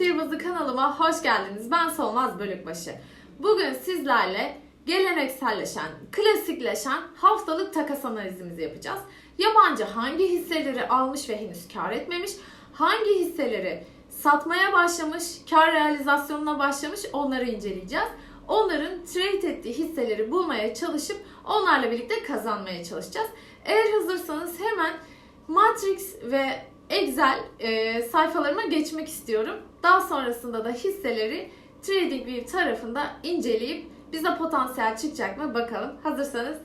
Sihirbazı kanalıma hoş geldiniz. Ben Solmaz Bölükbaşı. Bugün sizlerle gelenekselleşen, klasikleşen haftalık takas analizimizi yapacağız. Yabancı hangi hisseleri almış ve henüz kar etmemiş, hangi hisseleri satmaya başlamış, kar realizasyonuna başlamış onları inceleyeceğiz. Onların trade ettiği hisseleri bulmaya çalışıp onlarla birlikte kazanmaya çalışacağız. Eğer hazırsanız hemen Matrix ve Excel e, sayfalarıma geçmek istiyorum. Daha sonrasında da hisseleri TradingView tarafında inceleyip bize potansiyel çıkacak mı bakalım. Hazırsanız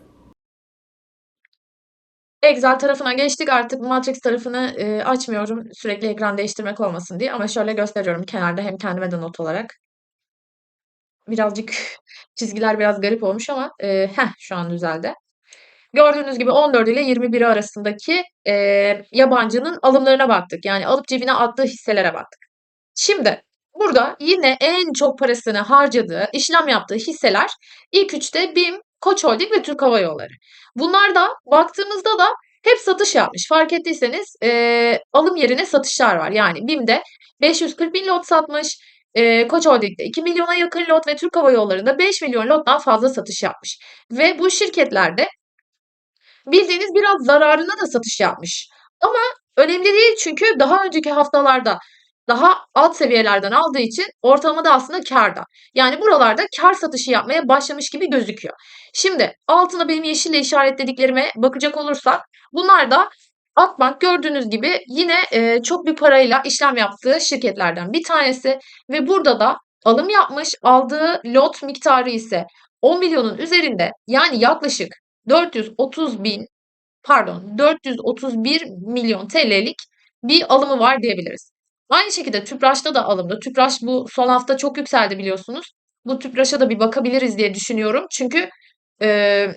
Excel tarafına geçtik. Artık Matrix tarafını e, açmıyorum. Sürekli ekran değiştirmek olmasın diye. Ama şöyle gösteriyorum kenarda hem kendime de not olarak. Birazcık çizgiler biraz garip olmuş ama e, heh, şu an düzeldi. Gördüğünüz gibi 14 ile 21 arasındaki e, yabancının alımlarına baktık. Yani alıp cebine attığı hisselere baktık. Şimdi burada yine en çok parasını harcadığı, işlem yaptığı hisseler ilk üçte BİM, Koç Holding ve Türk Hava Yolları. Bunlar da baktığımızda da hep satış yapmış. Fark ettiyseniz e, alım yerine satışlar var. Yani BİM'de 540 bin lot satmış, e, Koç Holding'de 2 milyona yakın lot ve Türk Hava Yolları'nda 5 milyon lottan fazla satış yapmış. Ve bu şirketlerde bildiğiniz biraz zararına da satış yapmış. Ama önemli değil çünkü daha önceki haftalarda daha alt seviyelerden aldığı için ortalamada aslında kârda. Yani buralarda kar satışı yapmaya başlamış gibi gözüküyor. Şimdi altına benim yeşille işaretlediklerime bakacak olursak bunlar da Akbank gördüğünüz gibi yine e, çok bir parayla işlem yaptığı şirketlerden bir tanesi ve burada da alım yapmış aldığı lot miktarı ise 10 milyonun üzerinde yani yaklaşık 430 bin pardon 431 milyon TL'lik bir alımı var diyebiliriz. Aynı şekilde Tüpraş'ta da alımda. Tüpraş bu son hafta çok yükseldi biliyorsunuz. Bu Tüpraş'a da bir bakabiliriz diye düşünüyorum. Çünkü e,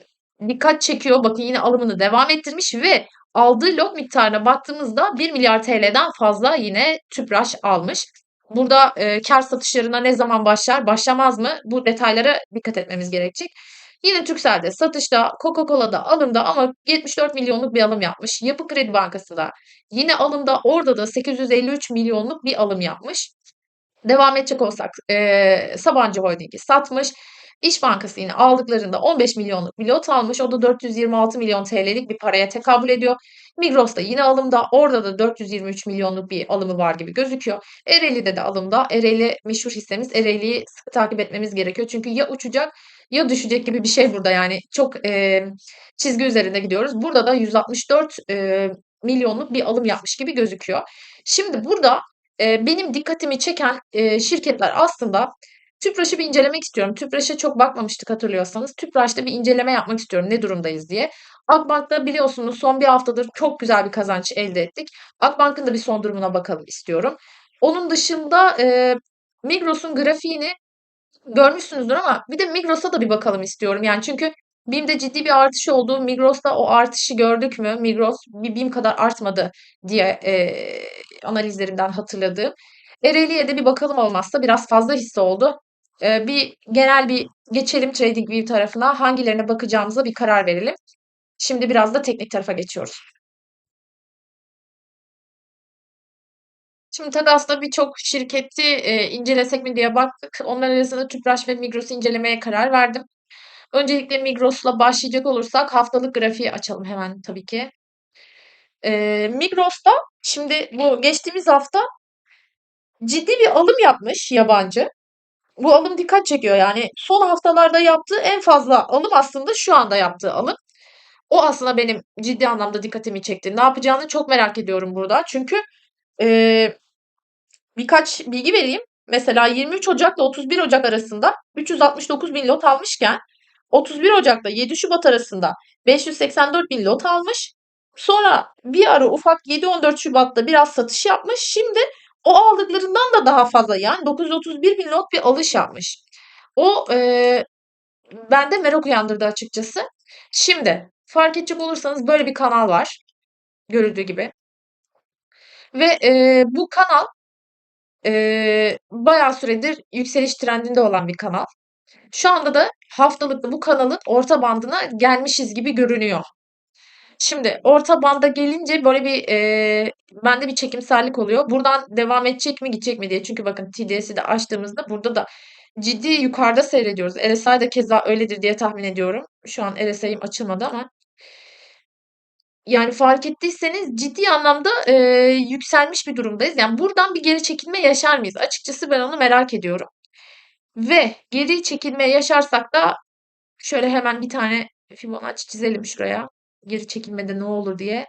dikkat çekiyor. Bakın yine alımını devam ettirmiş ve aldığı lot miktarına baktığımızda 1 milyar TL'den fazla yine Tüpraş almış. Burada e, kar satışlarına ne zaman başlar, başlamaz mı? Bu detaylara dikkat etmemiz gerekecek. Yine Turkcell'de satışta, Coca-Cola'da alımda ama 74 milyonluk bir alım yapmış. Yapı Kredi Bankası da yine alımda orada da 853 milyonluk bir alım yapmış. Devam edecek olsak e, Sabancı Holding'i satmış. İş Bankası yine aldıklarında 15 milyonluk bir lot almış. O da 426 milyon TL'lik bir paraya tekabül ediyor. Migros da yine alımda. Orada da 423 milyonluk bir alımı var gibi gözüküyor. Ereğli'de de alımda. Ereğli meşhur hissemiz. Ereğli'yi sıkı takip etmemiz gerekiyor. Çünkü ya uçacak ya düşecek gibi bir şey burada yani. Çok e, çizgi üzerinde gidiyoruz. Burada da 164 e, milyonluk bir alım yapmış gibi gözüküyor. Şimdi burada e, benim dikkatimi çeken e, şirketler aslında Tüpraş'ı bir incelemek istiyorum. Tüpraş'a çok bakmamıştık hatırlıyorsanız. Tüpraş'ta bir inceleme yapmak istiyorum ne durumdayız diye. Akbank'ta biliyorsunuz son bir haftadır çok güzel bir kazanç elde ettik. Akbank'ın da bir son durumuna bakalım istiyorum. Onun dışında e, Migros'un grafiğini görmüşsünüzdür ama bir de Migros'a da bir bakalım istiyorum. Yani çünkü BİM'de ciddi bir artış oldu. Migros'ta o artışı gördük mü? Migros bir BİM kadar artmadı diye e, analizlerimden hatırladığım. Ereğli'ye de bir bakalım olmazsa biraz fazla hisse oldu. E, bir genel bir geçelim TradingView tarafına. Hangilerine bakacağımıza bir karar verelim. Şimdi biraz da teknik tarafa geçiyoruz. Şimdi Tagas'ta birçok şirketi e, incelesek mi diye baktık. Onlar arasında Tüpraş ve Migros'u incelemeye karar verdim. Öncelikle Migros'la başlayacak olursak haftalık grafiği açalım hemen tabii ki. E, Migros'ta şimdi bu geçtiğimiz hafta ciddi bir alım yapmış yabancı. Bu alım dikkat çekiyor yani. Son haftalarda yaptığı en fazla alım aslında şu anda yaptığı alım. O aslında benim ciddi anlamda dikkatimi çekti. Ne yapacağını çok merak ediyorum burada. Çünkü e, birkaç bilgi vereyim. Mesela 23 Ocak ile 31 Ocak arasında 369 bin lot almışken 31 Ocak'ta 7 Şubat arasında 584 bin lot almış. Sonra bir ara ufak 7-14 Şubat'ta biraz satış yapmış. Şimdi o aldıklarından da daha fazla yani 931 bin lot bir alış yapmış. O e, bende merak uyandırdı açıkçası. Şimdi fark edecek olursanız böyle bir kanal var. Görüldüğü gibi. Ve e, bu kanal e, bayağı süredir yükseliş trendinde olan bir kanal. Şu anda da haftalıkta bu kanalın orta bandına gelmişiz gibi görünüyor. Şimdi orta banda gelince böyle bir e, bende bir çekimserlik oluyor. Buradan devam edecek mi gidecek mi diye. Çünkü bakın TDS'i de açtığımızda burada da ciddi yukarıda seyrediyoruz. RSI de keza öyledir diye tahmin ediyorum. Şu an RSI'm açılmadı ama yani fark ettiyseniz ciddi anlamda e, yükselmiş bir durumdayız. Yani buradan bir geri çekilme yaşar mıyız? Açıkçası ben onu merak ediyorum. Ve geri çekilme yaşarsak da şöyle hemen bir tane Fibonacci çizelim şuraya. Geri çekilmede ne olur diye.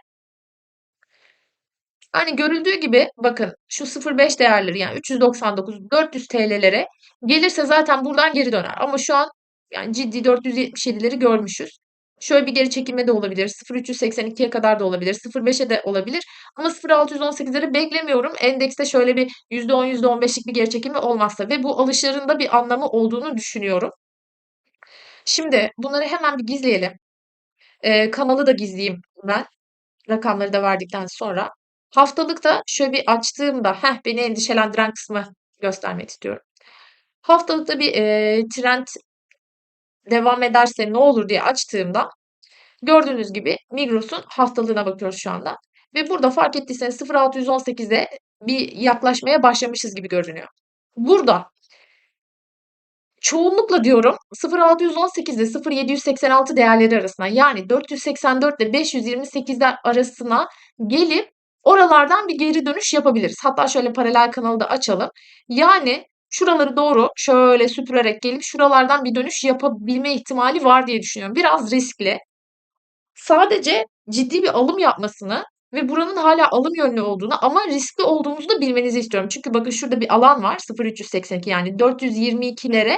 Hani görüldüğü gibi bakın şu 0.5 değerleri yani 399 400 TL'lere gelirse zaten buradan geri döner. Ama şu an yani ciddi 477'leri görmüşüz. Şöyle bir geri çekilme de olabilir. 0.382'ye kadar da olabilir. 0.5'e de olabilir. Ama 0.618'leri beklemiyorum. Endekste şöyle bir %10 %15'lik bir geri çekilme olmazsa ve bu alışların da bir anlamı olduğunu düşünüyorum. Şimdi bunları hemen bir gizleyelim. Ee, kanalı da gizleyeyim ben. Rakamları da verdikten sonra. Haftalıkta şöyle bir açtığımda heh, beni endişelendiren kısmı göstermek istiyorum. Haftalıkta bir e, trend devam ederse ne olur diye açtığımda gördüğünüz gibi Migros'un haftalığına bakıyoruz şu anda. Ve burada fark ettiyseniz 0.618'e bir yaklaşmaya başlamışız gibi görünüyor. Burada çoğunlukla diyorum 0.618 ile 0.786 değerleri arasına yani 484 ile 528'ler arasına gelip oralardan bir geri dönüş yapabiliriz. Hatta şöyle paralel kanalı da açalım. Yani şuraları doğru şöyle süpürerek gelip şuralardan bir dönüş yapabilme ihtimali var diye düşünüyorum. Biraz riskli. Sadece ciddi bir alım yapmasını ve buranın hala alım yönlü olduğunu ama riskli olduğumuzu da bilmenizi istiyorum. Çünkü bakın şurada bir alan var 0.382 yani 422'lere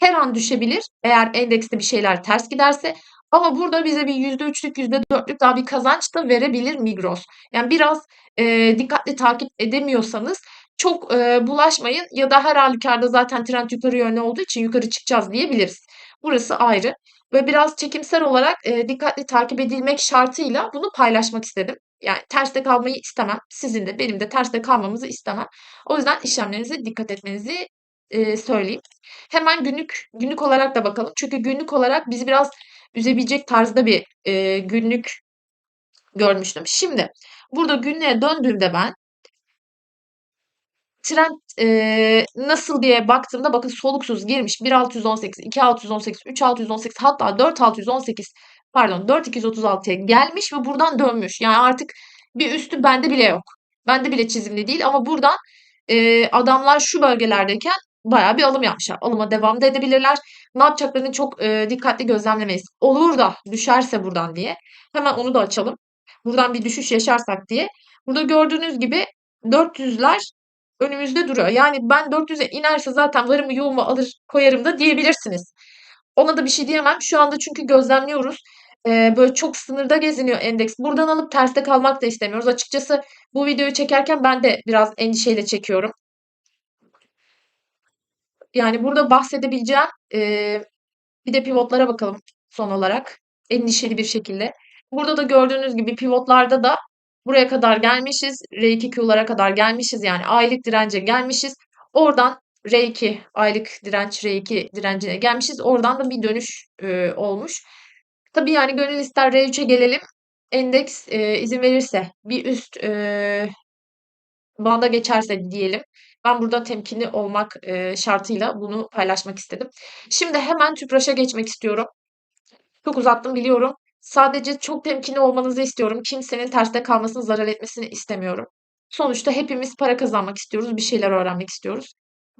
her an düşebilir eğer endekste bir şeyler ters giderse. Ama burada bize bir %3'lük %4'lük daha bir kazanç da verebilir Migros. Yani biraz e, dikkatli takip edemiyorsanız çok e, bulaşmayın ya da her halükarda zaten trend yukarı yönlü olduğu için yukarı çıkacağız diyebiliriz. Burası ayrı ve biraz çekimsel olarak e, dikkatli takip edilmek şartıyla bunu paylaşmak istedim. Yani terste kalmayı istemem. Sizin de benim de terste kalmamızı istemem. O yüzden işlemlerinize dikkat etmenizi e, söyleyeyim. Hemen günlük günlük olarak da bakalım. Çünkü günlük olarak bizi biraz üzebilecek tarzda bir e, günlük görmüştüm. Şimdi burada günlüğe döndüğümde ben trend e, nasıl diye baktığımda bakın soluksuz girmiş 1.618, 2.618, 3.618 hatta 4.618 pardon 4.236'ya gelmiş ve buradan dönmüş. Yani artık bir üstü bende bile yok. Bende bile çizimli değil ama buradan e, adamlar şu bölgelerdeyken bayağı bir alım yapmışlar. Alıma devam da edebilirler. Ne yapacaklarını çok e, dikkatli gözlemlemeyiz. Olur da düşerse buradan diye. Hemen onu da açalım. Buradan bir düşüş yaşarsak diye. Burada gördüğünüz gibi 400'ler önümüzde duruyor. Yani ben 400'e inerse zaten varımı yoğumu alır koyarım da diyebilirsiniz. Ona da bir şey diyemem. Şu anda çünkü gözlemliyoruz. Ee, böyle çok sınırda geziniyor endeks. Buradan alıp terste kalmak da istemiyoruz. Açıkçası bu videoyu çekerken ben de biraz endişeyle çekiyorum. Yani burada bahsedebileceğim e, bir de pivotlara bakalım son olarak. Endişeli bir şekilde. Burada da gördüğünüz gibi pivotlarda da buraya kadar gelmişiz. R2Q'lara kadar gelmişiz. Yani aylık dirence gelmişiz. Oradan R2 aylık direnç R2 direncine gelmişiz. Oradan da bir dönüş e, olmuş. Tabii yani gönül ister R3'e gelelim. Endeks e, izin verirse bir üst e, banda geçerse diyelim. Ben burada temkinli olmak e, şartıyla bunu paylaşmak istedim. Şimdi hemen tüpraşa geçmek istiyorum. Çok uzattım biliyorum. Sadece çok temkinli olmanızı istiyorum. Kimsenin terste kalmasını, zarar etmesini istemiyorum. Sonuçta hepimiz para kazanmak istiyoruz, bir şeyler öğrenmek istiyoruz.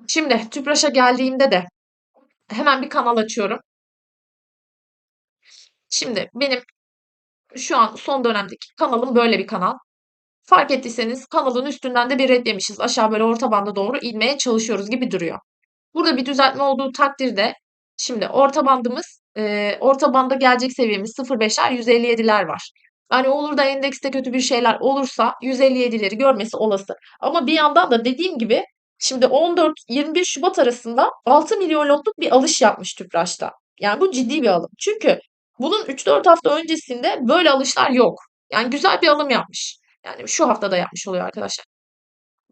Şimdi tüpraşa geldiğimde de hemen bir kanal açıyorum. Şimdi benim şu an son dönemdeki kanalım böyle bir kanal. Fark ettiyseniz kanalın üstünden de bir red yemişiz. Aşağı böyle orta banda doğru inmeye çalışıyoruz gibi duruyor. Burada bir düzeltme olduğu takdirde şimdi orta bandımız e, orta banda gelecek seviyemiz 0.5'ler 157'ler var. Yani olur da endekste kötü bir şeyler olursa 157'leri görmesi olası. Ama bir yandan da dediğim gibi şimdi 14-21 Şubat arasında 6 milyon lotluk bir alış yapmış Tüpraş'ta. Yani bu ciddi bir alım. Çünkü bunun 3-4 hafta öncesinde böyle alışlar yok. Yani güzel bir alım yapmış. Yani şu haftada yapmış oluyor arkadaşlar.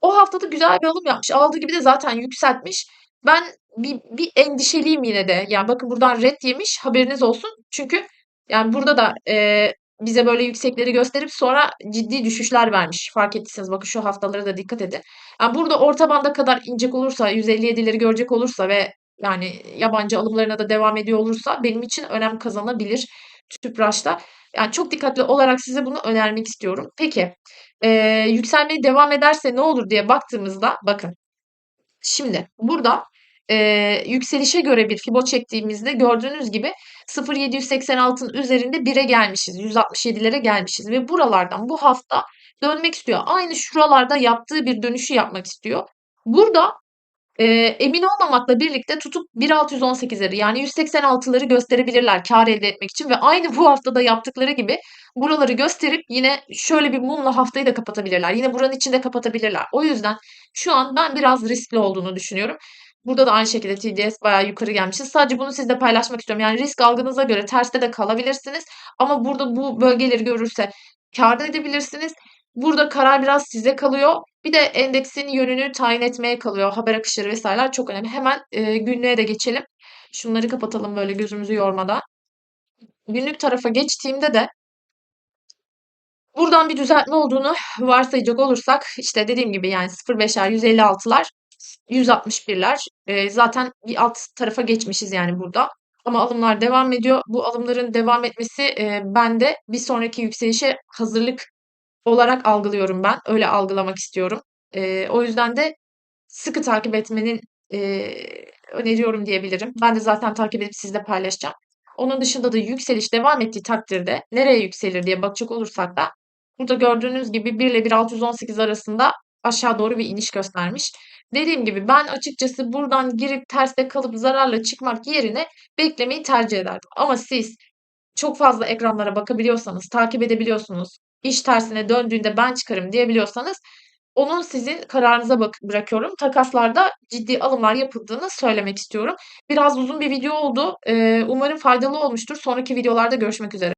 O haftada güzel bir alım yapmış. Aldığı gibi de zaten yükseltmiş. Ben bir, bir endişeliyim yine de. Yani bakın buradan red yemiş haberiniz olsun. Çünkü yani burada da e, bize böyle yüksekleri gösterip sonra ciddi düşüşler vermiş. Fark ettiyseniz bakın şu haftalara da dikkat edin. Yani burada orta banda kadar inecek olursa 157'leri görecek olursa ve yani yabancı alımlarına da devam ediyor olursa benim için önem kazanabilir Tüpraş'ta. Yani çok dikkatli olarak size bunu önermek istiyorum. Peki eee, yükselmeye devam ederse ne olur diye baktığımızda bakın. Şimdi burada eee, yükselişe göre bir fibo çektiğimizde gördüğünüz gibi 0.786'ın üzerinde 1'e gelmişiz. 167'lere gelmişiz ve buralardan bu hafta dönmek istiyor. Aynı şuralarda yaptığı bir dönüşü yapmak istiyor. Burada eee, emin olmamakla birlikte tutup 1.618'leri yani 186'ları gösterebilirler kar elde etmek için ve aynı bu haftada yaptıkları gibi buraları gösterip yine şöyle bir mumla haftayı da kapatabilirler. Yine buranın içinde kapatabilirler. O yüzden şu an ben biraz riskli olduğunu düşünüyorum. Burada da aynı şekilde TDS bayağı yukarı gelmişiz. Sadece bunu sizle paylaşmak istiyorum. Yani risk algınıza göre terste de kalabilirsiniz. Ama burada bu bölgeleri görürse da edebilirsiniz. Burada karar biraz size kalıyor. Bir de endeksin yönünü tayin etmeye kalıyor. Haber akışları vesaireler çok önemli. Hemen e, günlüğe de geçelim. Şunları kapatalım böyle gözümüzü yormadan. Günlük tarafa geçtiğimde de buradan bir düzeltme olduğunu varsayacak olursak işte dediğim gibi yani 0.5'er 156'lar 161'ler e, zaten bir alt tarafa geçmişiz yani burada. Ama alımlar devam ediyor. Bu alımların devam etmesi e, bende bir sonraki yükselişe hazırlık olarak algılıyorum ben. Öyle algılamak istiyorum. E, o yüzden de sıkı takip etmenin e, öneriyorum diyebilirim. Ben de zaten takip edip sizle paylaşacağım. Onun dışında da yükseliş devam ettiği takdirde nereye yükselir diye bakacak olursak da burada gördüğünüz gibi 1 ile 1.618 arasında aşağı doğru bir iniş göstermiş. Dediğim gibi ben açıkçası buradan girip terste kalıp zararla çıkmak yerine beklemeyi tercih ederdim. Ama siz çok fazla ekranlara bakabiliyorsanız, takip edebiliyorsunuz, iş tersine döndüğünde ben çıkarım diyebiliyorsanız onun sizin kararınıza bak bırakıyorum. Takaslarda ciddi alımlar yapıldığını söylemek istiyorum. Biraz uzun bir video oldu. Ee, umarım faydalı olmuştur. Sonraki videolarda görüşmek üzere.